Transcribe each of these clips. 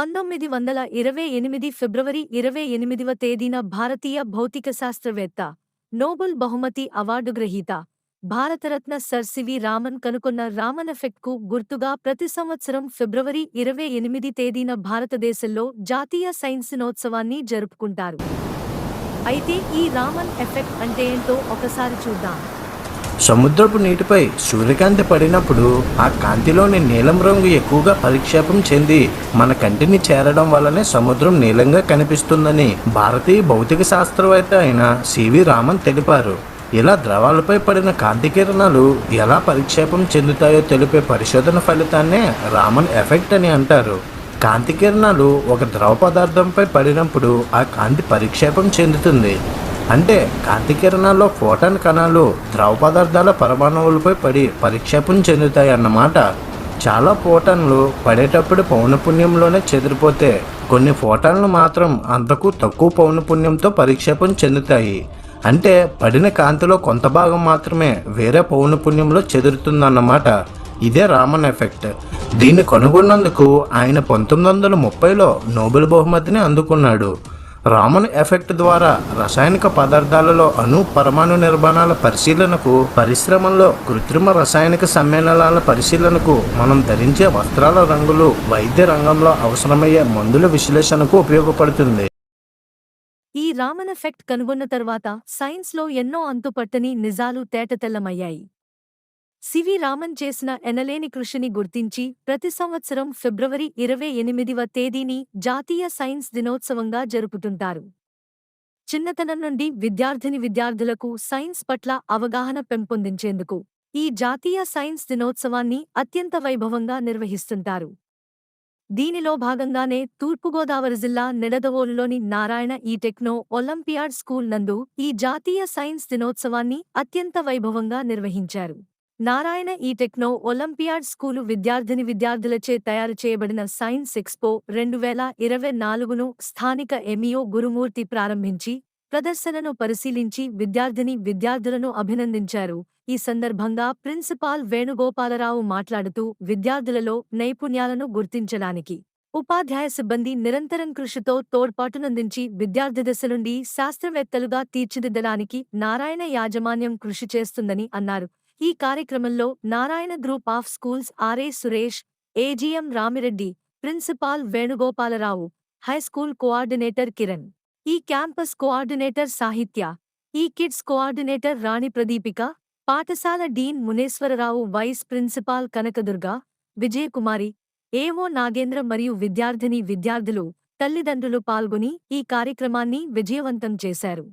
పంతొమ్మిది వందల ఇరవై ఎనిమిది ఫిబ్రవరి ఇరవై ఎనిమిదివ తేదీన భారతీయ భౌతిక శాస్త్రవేత్త నోబెల్ బహుమతి అవార్డు గ్రహీత భారతరత్న సర్ సివి రామన్ కనుకొన్న రామన్ ఎఫెక్ట్కు గుర్తుగా ప్రతి సంవత్సరం ఫిబ్రవరి ఇరవై ఎనిమిది తేదీన భారతదేశంలో జాతీయ సైన్స్ దినోత్సవాన్ని జరుపుకుంటారు. అయితే ఈ రామన్ ఎఫెక్ట్ అంటే ఏంటో ఒకసారి చూద్దాం. సముద్రపు నీటిపై సూర్యకాంతి పడినప్పుడు ఆ కాంతిలోని నీలం రంగు ఎక్కువగా పరిక్షేపం చెంది మన కంటిని చేరడం వల్లనే సముద్రం నీలంగా కనిపిస్తుందని భారతీయ భౌతిక శాస్త్రవేత్త అయిన సివి రామన్ తెలిపారు. ఇలా ద్రవాలపై పడిన కాంతి కిరణాలు ఎలా పరిక్షేపం చెందుతాయో తెలిపే పరిశోధన ఫలితాన్నే రామన్ ఎఫెక్ట్ అని అంటారు. కాంతి కిరణాలు ఒక ద్రవ పదార్థంపై పడినప్పుడు ఆ కాంతి పరిక్షేపం చెందుతుంది. అంటే కాంతి కిరణాల్లో ఫోటాన్ కణాలు ద్రవ పదార్థాల పరమాణువులపై పడి పరిక్షేపం చెందుతాయి అన్నమాట. చాలా ఫోటాన్లు పడేటప్పుడు పౌనపుణ్యంలోనే చెదిరిపోతే కొన్ని ఫోటాన్లు మాత్రం అంతకు తక్కువ పౌనపుణ్యంతో పరిక్షేపం చెందుతాయి. అంటే పడిన కాంతిలో కొంత భాగం మాత్రమే వేరే పౌనపుణ్యంలో చెదురుతుందన్నమాట. ఇదే రామన్ ఎఫెక్ట్. దీన్ని కనుగొన్నందుకు ఆయన పంతొమ్మిది వందల ముప్పైలో నోబెల్ బహుమతిని అందుకున్నాడు. రామన్ ఎఫెక్ట్ ద్వారా రసాయనిక పదార్థాలలో అణు పరమాణు నిర్మాణాల పరిశీలనకు పరిశ్రమల్లో కృత్రిమ రసాయనిక సమ్మేళనాల పరిశీలనకు మనం ధరించే వస్త్రాల రంగులు వైద్య రంగంలో అవసరమయ్యే మందుల విశ్లేషణకు ఉపయోగపడుతుంది. ఈ రామన్ ఎఫెక్ట్ కనుగొన్న తర్వాత సైన్స్లో ఎన్నో అంతుపట్టని నిజాలు తేటతెల్లమయ్యాయి. సివి రామన్ చేసిన ఎనలేని కృషిని గుర్తించి ప్రతి సంవత్సరం ఫిబ్రవరి ఇరవై ఎనిమిదివ తేదీని జాతీయ సైన్స్ దినోత్సవంగా జరుపుతుంటారు. చిన్నతనం నుండి విద్యార్థిని విద్యార్థులకు సైన్స్ పట్ల అవగాహన పెంపొందించేందుకు ఈ జాతీయ సైన్స్ దినోత్సవాన్ని అత్యంత వైభవంగా నిర్వహిస్తుంటారు. దీనిలో భాగంగానే తూర్పుగోదావరి జిల్లా నిడదవోలులోని నారాయణ ఈ టెక్నో ఒలింపియాడ్ స్కూల్ నందు ఈ జాతీయ సైన్స్ దినోత్సవాన్ని అత్యంత వైభవంగా నిర్వహించారు. నారాయణ ఈ టెక్నో ఒలింపియాడ్ స్కూలు విద్యార్థిని విద్యార్థులచే తయారు చేయబడిన సైన్స్ ఎక్స్పో రెండు వేల ఇరవై నాలుగును స్థానిక ఎమియో గురుమూర్తి ప్రారంభించి ప్రదర్శనను పరిశీలించి విద్యార్థిని విద్యార్థులను అభినందించారు. ఈ సందర్భంగా ప్రిన్సిపాల్ వేణుగోపాలరావు మాట్లాడుతూ విద్యార్థులలో నైపుణ్యాలను గుర్తించడానికి ఉపాధ్యాయ సిబ్బంది నిరంతరం కృషితో తోడ్పాటునందించి విద్యార్థి దశ నుండి శాస్త్రవేత్తలుగా తీర్చిదిద్దడానికి నారాయణ యాజమాన్యం కృషి చేస్తుందని అన్నారు. ఈ కార్యక్రమంలో Narayana group of schools RA Suresh AGM Ramireddy principal Venugopalarao high school coordinator Kiran. ఈ క్యాంపస్ కోఆర్డినేటర్ సాహిత్య ఈ కిడ్స్ కోఆర్డినేటర్ రాణి ప్రదీపిక పాఠశాల dean Muneswararao vice principal Kanakadurga Vijayakumari AO Nagendra మరియు విద్యార్థిని విద్యార్థులు తల్లిదండ్రులు పాల్గొని ఈ కార్యక్రమాన్ని విజయవంతం చేశారు.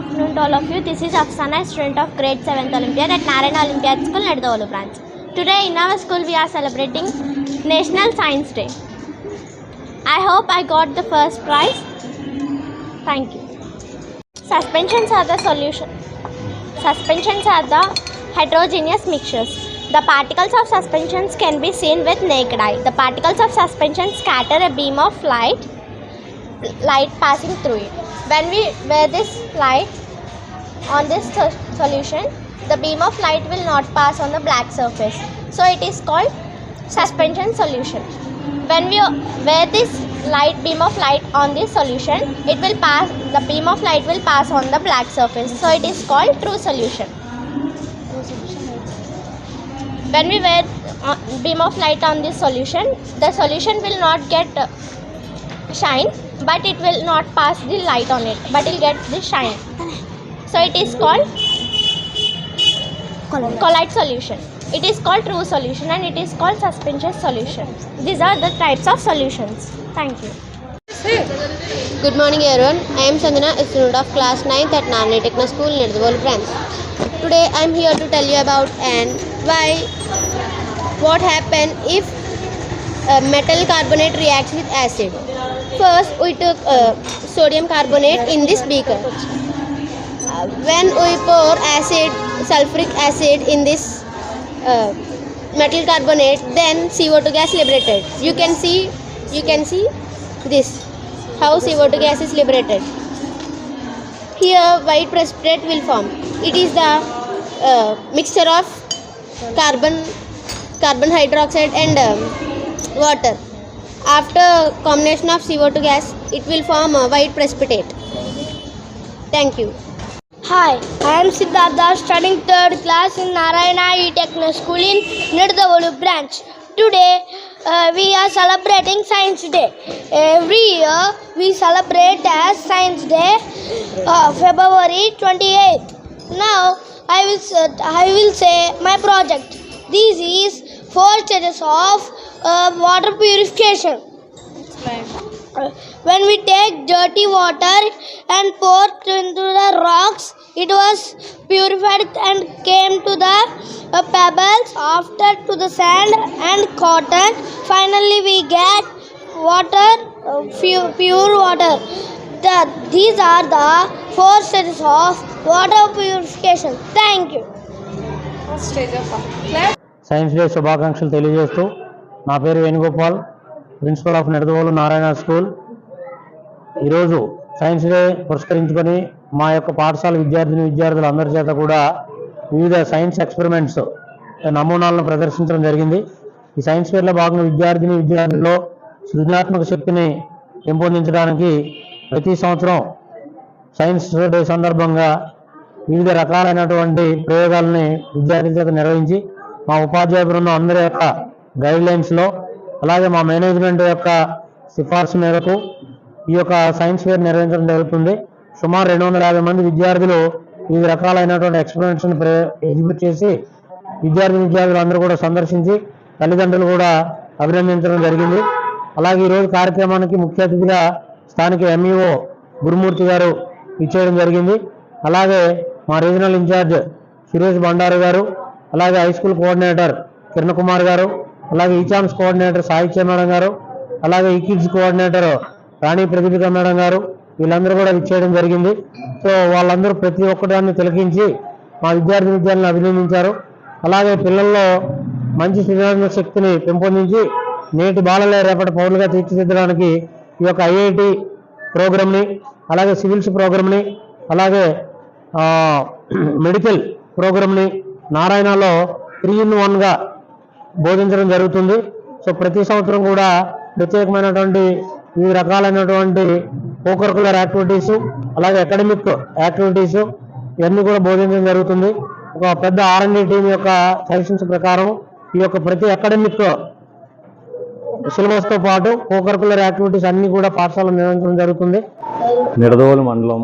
Afternoon to all of you. This is Afsana, student of grade 7th Olympiad at Narayana Olympiad School, Nedavolu branch. Today in our school we are celebrating National Science Day. I hope I got the first prize. Thank you. Suspensions are the solution. Suspensions are the heterogeneous mixtures. The particles of suspensions can be seen with naked eye. The particles of suspension scatter a beam of light light passing through it. When we wear this light on this solution, the beam of light will not pass on the black surface. So it is called suspension solution. When we wear this light beam of light on this solution, it will pass the beam of light will pass on the black surface. So it is called true solution. When we wear uh, beam of light on this solution, the solution will not get uh, shine but it will not pass the light on it but it will get the shine. So it is called collide. solution. It is called true solution and it is called suspension solution. These are the types of solutions. Thank you. Good morning everyone. I am Sandana, a student of class 9th at Narni Techno School near the World branch. Today I am here to tell you about and why what happen if uh, metal carbonate reacts with acid. First we took uh, sodium carbonate in this beaker. Uh, when we pour acid, sulfuric acid in this uh, metal carbonate, then CO2 gas liberated. You can see, you can see this how CO2 gas is liberated. Here white precipitate will form. It is the uh, mixture of carbon carbon hydroxide and um, water. After combination of CO2 gas, it will form a white precipitate. Thank you. Hi, I am Siddhartha studying third class in Narayana E Techno School in Nirdavolu branch. Today uh, we are celebrating Science Day. Every year we celebrate as Science Day uh, February 28th. Now I will I will say my project. This is four stages of uh, water purification. Uh, when we take dirty water and pour it into the rocks it was purified and came to the uh, pebbles after to the sand and cotton finally we get water uh, fu- pure water the, these are the four stages of water purification. Thank you. Science day శుభాకాంక్షలు తెలియజేస్తూ నా పేరు Venugopal principal of Nidadavolu Narayana school. ఈరోజు science day పురస్కరించుకొని మా యొక్క పాఠశాల విద్యార్థిని విద్యార్థులు అందరి చేత కూడా వివిధ సైన్స్ ఎక్స్పెరిమెంట్స్ నమూనాలను ప్రదర్శించడం జరిగింది. ఈ సైన్స్ ఫేర్లో భాగంగా విద్యార్థిని విద్యార్థుల్లో సృజనాత్మక శక్తిని పెంపొందించడానికి ప్రతి సంవత్సరం సైన్స్ డే సందర్భంగా వివిధ రకాలైనటువంటి ప్రయోగాలని విద్యార్థుల చేత నిర్వహించి మా ఉపాధ్యాయ బృందం అందరి యొక్క గైడ్ లైన్స్లో అలాగే మా మేనేజ్మెంట్ యొక్క సిఫార్సు మేరకు ఈ యొక్క సైన్స్ ఫేర్ నిర్వహించడం జరుగుతుంది. సుమారు రెండు వందల యాభై మంది విద్యార్థులు వివిధ రకాలైనటువంటి ఎక్స్పెరిమెంట్స్ని ఎగ్జిబిట్ చేసి విద్యార్థి విద్యార్థులు అందరూ కూడా సందర్శించి తల్లిదండ్రులు కూడా అభినందించడం జరిగింది. అలాగే ఈరోజు కార్యక్రమానికి ముఖ్య అతిథిగా స్థానిక ఎంఈఓ గురుమూర్తి గారు ఇచ్చేయడం జరిగింది. అలాగే మా రీజనల్ ఇన్ఛార్జ్ సురేష్ బండారు గారు అలాగే high school coordinator Kiran Kumar గారు అలాగే ఈచామ్స్ కోఆర్డినేటర్ సాహిత్య మేడం గారు అలాగే ఈ kids coordinator Rani Pradeepika madam గారు వీళ్ళందరూ కూడా ఇచ్చేయడం జరిగింది. సో వాళ్ళందరూ ప్రతి ఒక్కదాన్ని తిలకించి మా విద్యార్థి విద్యార్థులను అభినందించారు. అలాగే పిల్లల్లో మంచి సృజనాత్మక శక్తిని పెంపొందించి నేటి బాలలే రేపటి పౌరులుగా తీర్చిదిద్దడానికి ఈ యొక్క ఐఐటి ప్రోగ్రామ్ని అలాగే సివిల్స్ ప్రోగ్రామ్ని అలాగే మెడికల్ ప్రోగ్రామ్ని నారాయణలో త్రీ ఇన్ వన్గా బోధించడం జరుగుతుంది. సో ప్రతి సంవత్సరం కూడా ప్రత్యేకమైనటువంటి వివిధ రకాలైనటువంటి కోకరికులర్ యాక్టివిటీస్ అలాగే అకాడమిక్ యాక్టివిటీస్ ఇవన్నీ కూడా బోధించడం జరుగుతుంది. ఒక పెద్ద ఆర్ఎండి టీం యొక్క సజెషన్స్ ప్రకారం ఈ యొక్క ప్రతి అకాడమిక్ సిలబస్తో పాటు కోకరికులర్ యాక్టివిటీస్ అన్ని కూడా పాఠశాలలో నిర్వహించడం జరుగుతుంది. నిడదవోలు మండలం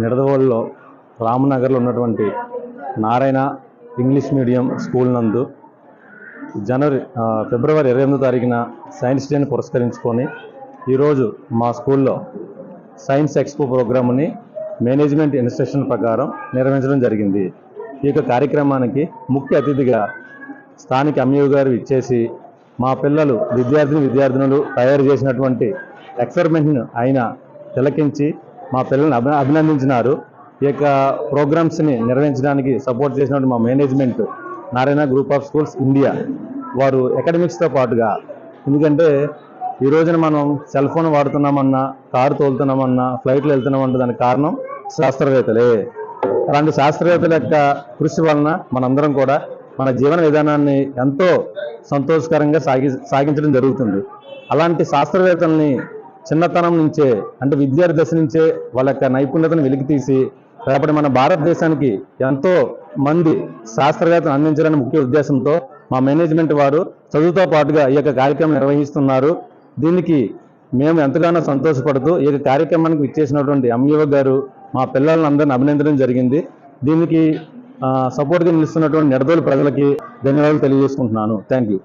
నిడదవోలులో రామనగర్లో ఉన్నటువంటి నారాయణ ఇంగ్లీష్ మీడియం స్కూల్ నందు జనవరి ఫిబ్రవరి ఇరవై ఎనిమిదో తారీఖున సైన్స్ డేని పురస్కరించుకొని ఈరోజు మా స్కూల్లో సైన్స్ ఎక్స్పో ప్రోగ్రామ్ని మేనేజ్మెంట్ ఇన్స్ట్రక్షన్ ప్రకారం నిర్వహించడం జరిగింది. ఈ యొక్క కార్యక్రమానికి ముఖ్య అతిథిగా స్థానిక ఎంఈఓ గారు ఇచ్చేసి మా పిల్లలు విద్యార్థిని విద్యార్థినులు తయారు చేసినటువంటి ఎక్స్పెరిమెంట్ను ఆయన తిలకించి మా పిల్లల్ని అభి అభినందించినారు. ఈ యొక్క ప్రోగ్రామ్స్ని నిర్వహించడానికి సపోర్ట్ చేసినటువంటి మా management Narayana group of schools India వారు అకాడమిక్స్తో పాటుగా. ఎందుకంటే ఈ రోజున మనం సెల్ ఫోన్ వాడుతున్నామన్నా కారు తోలుతున్నామన్నా ఫ్లైట్లో వెళ్తున్నామన్నా దానికి కారణం శాస్త్రవేత్తలే. అలాంటి శాస్త్రవేత్తల యొక్క కృషి వలన మనందరం కూడా మన జీవన విధానాన్ని ఎంతో సంతోషకరంగా సాగి సాగించడం జరుగుతుంది. అలాంటి శాస్త్రవేత్తల్ని చిన్నతనం నుంచే అంటే విద్యార్థి దశ నుంచే వాళ్ళ యొక్క నైపుణ్యతను వెలికితీసి రేపటి మన భారతదేశానికి ఎంతో మంది శాస్త్రవేత్తలు అందించాలని ముఖ్య ఉద్దేశంతో మా మేనేజ్మెంట్ వారు చదువుతో పాటుగా ఈ యొక్క కార్యక్రమం నిర్వహిస్తున్నారు. దీనికి మేము ఎంతగానో సంతోషపడుతూ ఈ యొక్క కార్యక్రమానికి ఇచ్చేసినటువంటి ఎంఈఓ గారు మా పిల్లలందరిని అందరిని అభినందించడం జరిగింది. దీనికి సపోర్ట్గా నిలుస్తున్నటువంటి నిడదోలు ప్రజలకి ధన్యవాదాలు తెలియజేసుకుంటున్నాను. Thank you